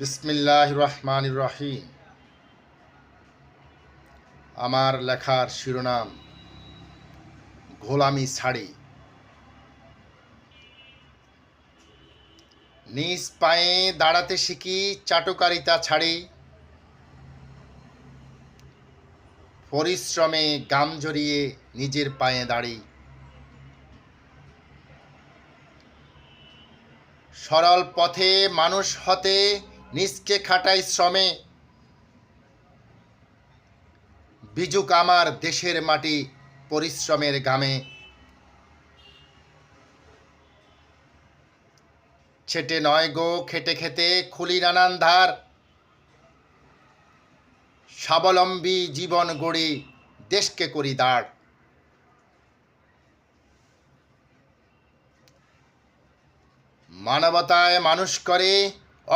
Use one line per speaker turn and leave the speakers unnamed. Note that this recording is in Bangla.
বিসমিল্লাহ রহমান রহিম আমার লেখার শিরোনাম, গোলামি ছাড়ি নিজ পায়ে দাঁড়াতে শিখি চাটুকারিতা ছাড়ি। পরিশ্রমে গাম জড়িয়ে নিজের পায়ে দাঁড়ি। সরল পথে মানুষ হতে নিজকে খাটাই শ্রমে। বিজুক আমার দেশের মাটি পরিশ্রমের গামে ছেটে নয় গো খেটে খেতে খুলি নানান ধার। স্বাবলম্বী জীবন গড়ি দেশকে করি দাঁড়। মানবতায় মানুষ করে